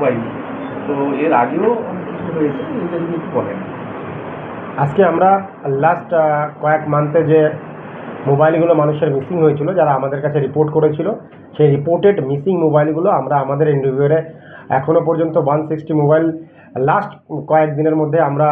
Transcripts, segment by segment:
Mobile তো এর আগেও হয়েছে আজকে আমরা লাস্ট কয়েক মান্থে যে মোবাইলগুলো মানুষের মিসিং হয়েছিল, যারা আমাদের কাছে রিপোর্ট করেছিল, সেই রিপোর্টেড মিসিং মোবাইলগুলো আমরা আমাদের ইন্টারভিউরে এখনও পর্যন্ত ওয়ান সিক্সটি মোবাইল লাস্ট কয়েক দিনের মধ্যে আমরা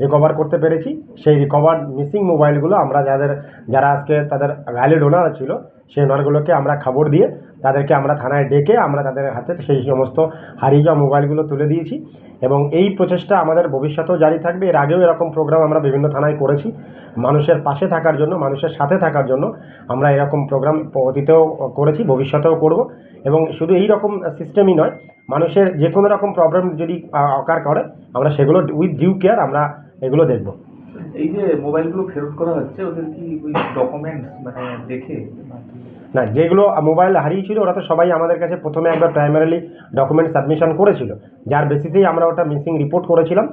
রিকভার করতে পেরেছি। সেই রিকভার মিসিং মোবাইলগুলো আমরা যাদের, যারা আজকে তাদের ভ্যালিড ওনার ছিল, সেই ওনারগুলোকে আমরা খবর দিয়ে তাদেরকে আমরা থানায় ডেকে আমরা তাদের হাতে সেই সমস্ত হারিয়ে যাওয়া মোবাইলগুলো তুলে দিয়েছি। এবং এই প্রচেষ্টা আমাদের ভবিষ্যতেও জারি থাকবে। এর আগেও এরকম প্রোগ্রাম আমরা বিভিন্ন থানায় করেছি। মানুষের পাশে থাকার জন্য, মানুষের সাথে থাকার জন্য আমরা এরকম প্রোগ্রাম অতীতেও করেছি, ভবিষ্যতেও করব। এবং শুধু এই রকম সিস্টেমই নয়, মানুষের যে কোনো রকম প্রবলেম যদি অকার করে, আমরা সেগুলো উইথ ডিউ কেয়ার আমরা এগুলো দেখব। এই যে মোবাইলগুলো ফেরত করা হচ্ছে ওদের কি ওই ডকুমেন্টস মানে দেখে না যেগুলো মোবাইল হারিয়েছিল ওরা তো সবাই আমাদের কাছে প্রথমে একবার প্রাইমারিলি ডকুমেন্ট সাবমিশন করেছিল। যার বেসিসেই আমরা ওটা মিসিং রিপোর্ট করেছিলাম।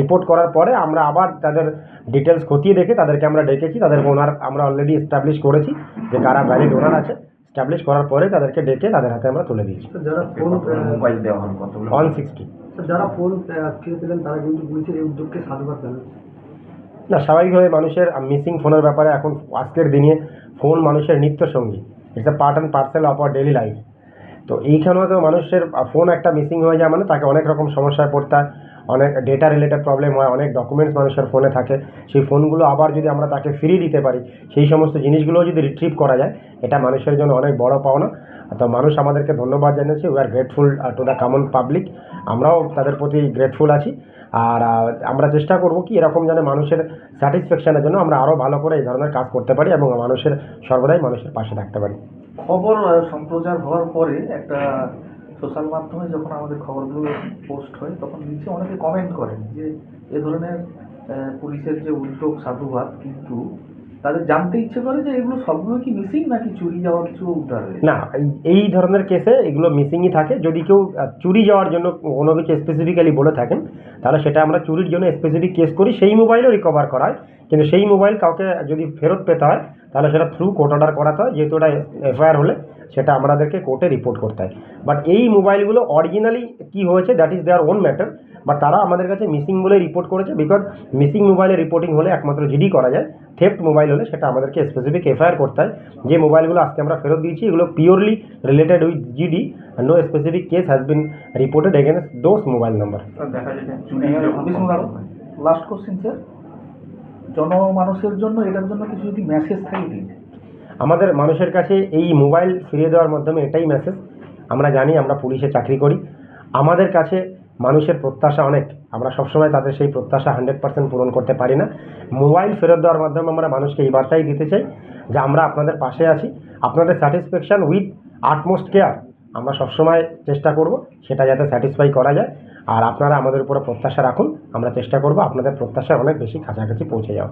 রিপোর্ট করার পরে আমরা আবার তাদের ডিটেলস খতিয়ে দেখে তাদেরকে আমরা ডেকেছি। তাদের ওনার আমরা অলরেডি এস্টাবলিশ করেছি যে কারা ভ্যালিড ওনার আছে। এস্টাবলিশ করার পরে তাদেরকে ডেকে তাদের হাতে আমরা তুলে দিয়েছি। যারা মোবাইল দেওয়া হলো কতগুলো? ওয়ান সিক্সটি যারা ফোন পেলেন তারা কিন্তু পুলিশের এই উদ্যোগকে সাধুবাদ জানাচ্ছে। না, স্বাভাবিকভাবে মানুষের মিসিং ফোনের ব্যাপারে এখন আজকের দিনে ফোন মানুষের নিত্য সঙ্গী it's part and parcel of our daily life তো এইখানেও তো মানুষের ফোন একটা মিসিং হয়ে যায় মানে তাকে অনেক রকম সমস্যায় পড়তে হয়। অনেক ডেটা রিলেটেড প্রবলেম হয়, অনেক ডকুমেন্টস মানুষের ফোনে থাকে। সেই ফোনগুলো আবার যদি আমরা তাকে ফিরিয়ে দিতে পারি, সেই সমস্ত জিনিসগুলোও যদি রিট্রিভ করা যায়, এটা মানুষের জন্য অনেক বড় পাওনা। তো মানুষ আমাদেরকে ধন্যবাদ জানিয়েছে we are grateful to the common public আমরাও তাদের প্রতি গ্রেটফুল আছি। আর আমরা চেষ্টা করব কি এরকম যেন মানুষের স্যাটিসফ্যাকশনের জন্য আমরা আরও ভালো করে এই ধরনের কাজ করতে পারি এবং মানুষের সর্বদাই মানুষের পাশে থাকতে পারি। খবর সম্প্রচার হওয়ার পরে একটা সোশ্যাল মাধ্যমে যখন আমাদের খবরগুলো পোস্ট হয়, তখন নিচে অনেকে কমেন্ট করেন যে, এ ধরনের পুলিশের যে উদ্যোগ সাধুবাদ কিন্তু তাদের জানতে ইচ্ছে করে যে এগুলো সবগুলো কি মিসিং নাকি চুরি যাওয়া কিছু উদ্ধার না, এই- ধরনের কেসে এগুলো মিসিংই থাকে। যদি কেউ চুরি যাওয়ার জন্য কোনো কিছু স্পেসিফিক্যালি বলে থাকেন, তাহলে সেটা আমরা চুরির জন্য স্পেসিফিক কেস করি। সেই মোবাইলও রিকভার করা হয় কিন্তু সেই মোবাইল কাউকে যদি ফেরত পেতে হয় তাহলে সেটা থ্রু কোর্ট অর্ডার করাতে হয়। যেহেতু ওটা এফআইআর হলে সেটা আমাদেরকে কোর্টে রিপোর্ট করতে হয়। বাট এই মোবাইলগুলো অরিজিনালি কি হয়েছে that is their own matter but তারা আমাদের কাছে মিসিং বলে রিপোর্ট করেছে। বিকজ মিসিং মোবাইলে রিপোর্টিং হলে একমাত্র জিডি করা যায়। থেফট মোবাইল হলে সেটা আমাদেরকে স্পেসিফিক এফআইআর করতে হয়। যে মোবাইলগুলো আজকে আমরা ফেরত দিয়েছি এগুলো purely related with GD no specific case has been reported against those mobile number last question sir জনমানুষের জন্য এটার জন্য কিছু যদি মেসেজ থাকে দিন আমাদের মানুষের কাছে এই মোবাইল ফিরিয়ে দেওয়ার মাধ্যমে এটাই মেসেজ আমরা জানি, আমরা পুলিশে চাকরি করি। আমাদের কাছে মানুষের প্রত্যাশা অনেক। আমরা সবসময় তাদের সেই প্রত্যাশা হান্ড্রেড পার্সেন্ট পূরণ করতে পারি না। মোবাইল ফেরত দেওয়ার মাধ্যমে আমরা মানুষকে এই বার্তাই দিতে চাই যে আমরা আপনাদের পাশে আছি। আপনাদের স্যাটিসফ্যাকশান উইথ আটমোস্ট কেয়ার আমরা সবসময় চেষ্টা করব, সেটা যাতে স্যাটিসফাই করা যায়। আর আপনারা আমাদের উপরে প্রত্যাশা রাখুন আমরা চেষ্টা করব আপনাদের প্রত্যাশা অনেক বেশি কাছাকাছি পৌঁছে যাওয়া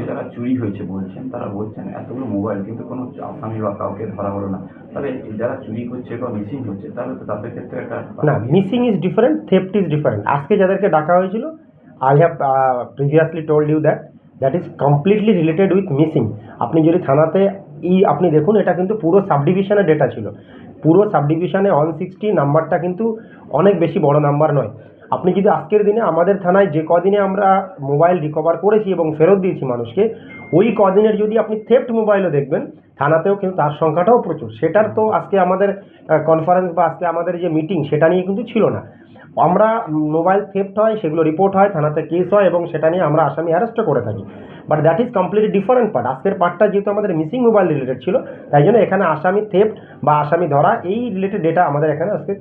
যারা চুরি হয়েছে বলছেন তারা বলছেন এতগুলো মোবাইল কিন্তু কোনো আসামি বা কাউকে ধরা হলো না। তবে যারা চুরি করছে বা মিসিং হচ্ছে তাহলে তো তাদের ক্ষেত্রে একটা না missing is different theft is different আজকে যাদেরকে ডাকা হয়েছিল I have previously told you that that is completely related with missing আপনি যদি থানাতে ই আপনি দেখুন এটা কিন্তু পুরো সাব ডিভিশনের ডেটা ছিল। পুরো সাব ডিভিশনে ওয়ান সিক্সটি নাম্বারটা কিন্তু অনেক বেশি বড় নাম্বার নয়। আপনি যদি আজকের দিনে আমাদের থানায় যে কদিনে আমরা মোবাইল রিকভার করেছি এবং ফেরত দিয়েছি মানুষকে, ওই কদিনের যদি আপনি থেফট মোবাইলও দেখবেন, থানাতেও কিন্তু তার সংখ্যাটাও প্রচুর। সেটার তো আজকে আমাদের কনফারেন্স বা আজকে আমাদের যে মিটিং সেটা নিয়ে কিন্তু ছিল না। আমরা মোবাইল থেফট হয়, সেগুলো রিপোর্ট হয়, থানাতে কেস হয় এবং সেটা নিয়ে আমরা আসামি অ্যারেস্টও করে থাকি। But that is completely different part আজকের পার্টটা যেহেতু আমাদের মিসিং মোবাইল রিলেটেড ছিল, তাই জন্য এখানে আসামি থেফট বা আসামি ধরা, এই রিলেটেড ডেটা আমাদের এখানে আজকে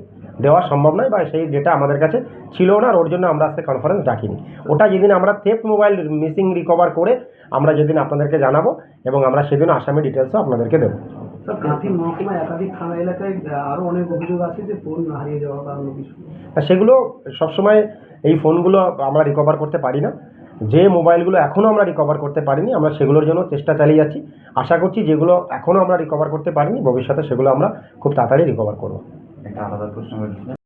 দেওয়া সম্ভব নয় বা সেই ডেটা আমাদের কাছে ছিল না, আর ওর জন্য আমরা আজকে কনফারেন্স ডাকিনি। ওটা যেদিন আমরা থেফট মোবাইল মিসিং রিকভার করে আমরা যেদিন আপনাদেরকে জানাব এবং আমরা সেদিন আসামি ডিটেলসও আপনাদেরকে দেবো। স্যার কার্তিক মহকুমায় একাধিক থানা এলাকায় আহ, আরও অনেক অভিযোগ আছে যে ফোন হারিয়ে যাওয়া বা অন্য কিছু। আর সেগুলো সবসময় এই ফোনগুলো আমরা রিকভার করতে পারি না। যে মোবাইলগুলো এখনও আমরা রিকভার করতে পারিনি আমরা সেগুলোর জন্য চেষ্টা চালিয়ে যাচ্ছি। আশা করছি যেগুলো এখনও আমরা রিকভার করতে পারিনি ভবিষ্যতে সেগুলো আমরা খুব তাড়াতাড়ি রিকভার করব। একটা আলাদা প্রশ্ন